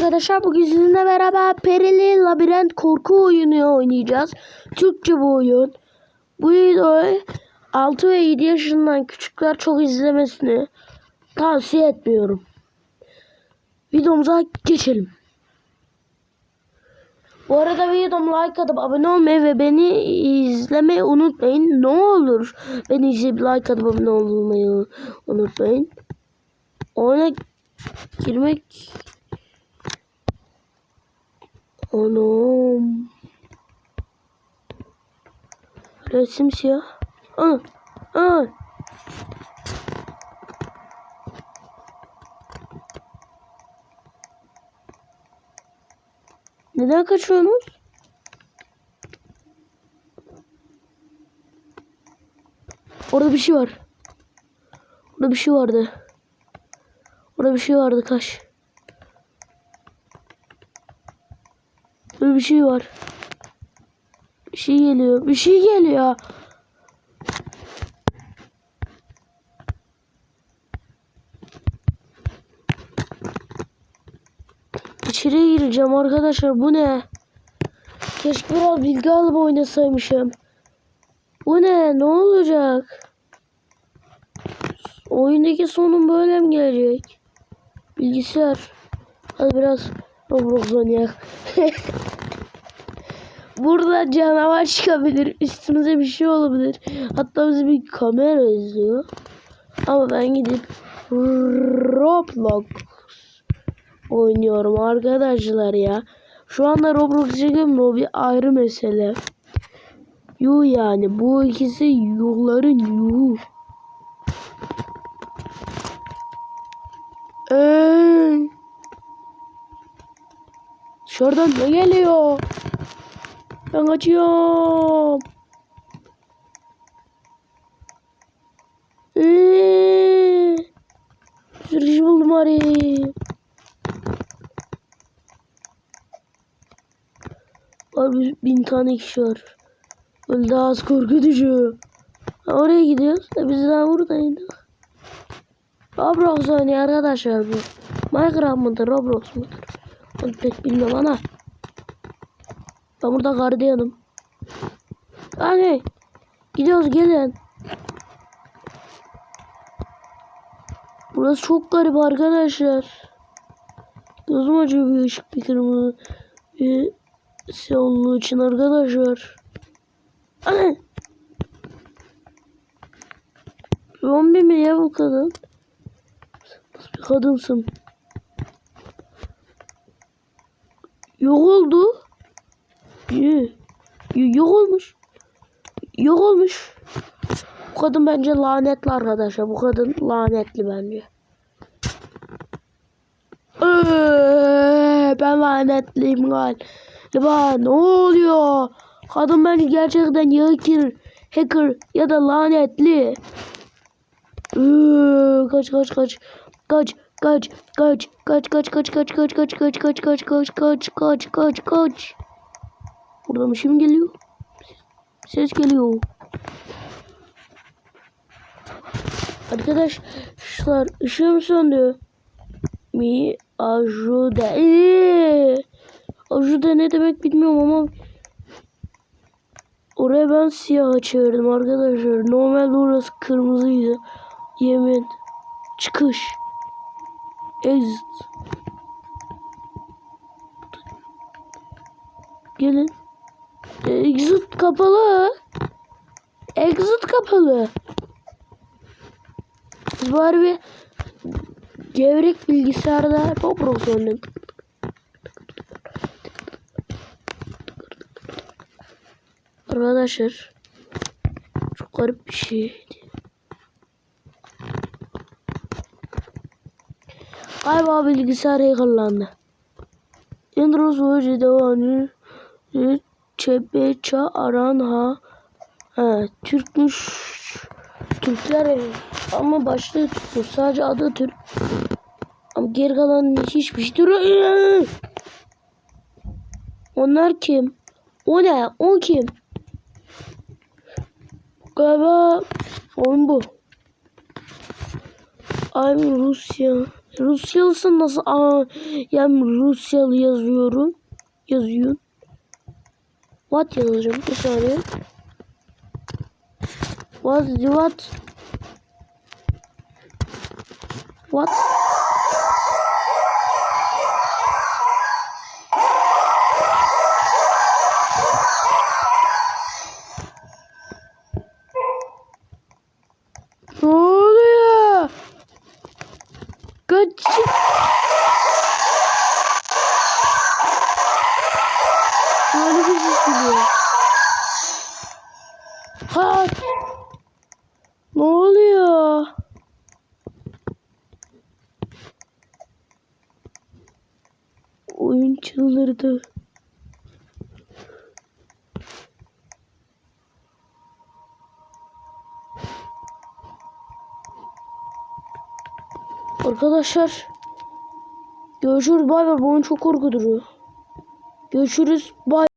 arkadaşlar bugün sizinle beraber Perili Labirent korku oyunu oynayacağız. Türkçe bu oyun. Bu videoyu 6 ve 7 yaşından küçükler çok izlemesini tavsiye etmiyorum. Videomuza geçelim. Bu arada videoma like atıp abone olmayı ve beni izlemeyi unutmayın. Ne olur beni izleyip like atıp abone olmayı unutmayın. Oyuna girmek Anam. Resim siyah. Aa, aa. Neden kaçıyorsunuz? Orada bir şey var. Orada bir şey vardı. Orada bir şey vardı kaç. Böyle bir şey var. Bir şey geliyor. Bir şey geliyor. İçeriye gireceğim arkadaşlar. Bu ne? Keşke biraz bilgi alıp oynasaymışım. Bu ne? Ne olacak? Oyundaki sonun böyle mi gelecek? Bilgisayar. Hadi biraz Roblox oynayalım. Burada canavar çıkabilir. Üstümüze bir şey olabilir. Hatta bizi bir kamera izliyor. Ama ben gidip Roblox oynuyorum arkadaşlar ya. Şu anda Roblox çekiyorum o bir ayrı mesele. Yu yani bu ikisi yuhların yuhu. Eee. Dışarıdan ne geliyor? Ben kaçıyorum. Eee. Sürücü buldum. Var bir bin tane kişi var. Böyle daha az korkutucu. Ha, oraya gidiyoruz. E biz daha buradaydık. Roblox oynuyor arkadaşlar bu. Minecraft mıdır Roblox mudur? Onu pek bilmem ana. Ben burada gardiyanım. Hani gidiyoruz gelin. Burası çok garip arkadaşlar. Gözüm acıyor bir ışık bir kırmızı bir siyahlığı için arkadaşlar. Hani Zombi mi ya bu kadın? Nasıl bir kadınsın? Yok oldu. Yok olmuş. Yok olmuş. Bu kadın bence lanetli arkadaşlar. Bu kadın lanetli bence. Ee, ben lanetliyim galiba. Ne oluyor? Kadın bence gerçekten hacker, hacker ya da lanetli. Ee, kaç kaç kaç. Kaç kaç kaç kaç kaç kaç kaç kaç kaç kaç kaç kaç kaç kaç kaç kaç kaç Buradan mi geliyor? Ses geliyor. Arkadaşlar ışığım söndü. Mi ajuda. Eee. Ajuda ne demek bilmiyorum ama oraya ben siyah çevirdim arkadaşlar. Normalde orası kırmızıydı. Yemin. Çıkış. Exit. Gelin. Exit kapalı. Exit kapalı. Biz bari bir gevrek bilgisayarda Roblox oynadık. Arkadaşlar çok garip bir şeydi. Galiba bilgisayar hackerlandı. Android Voyager devamlı Çepeça Aranha ha, Türkmüş Türkler ama başlığı Türkmüş sadece adı Türk. Ama geri kalan hiçbir şey Türk. Onlar kim? O ne? O kim? Galiba oyun bu. I'm Rusya Rusyalısın nasıl? Aa, yani Rusyalı yazıyorum. Yazıyorum. What yazacağım? Bir saniye. What? What? What? Ne oluyor? Kaç. Böyle bir ses geliyor. Ha. Ne oluyor? Oyun çıldırdı. Arkadaşlar görüşürüz bay bay bu oyun çok korkutucu. Görüşürüz bay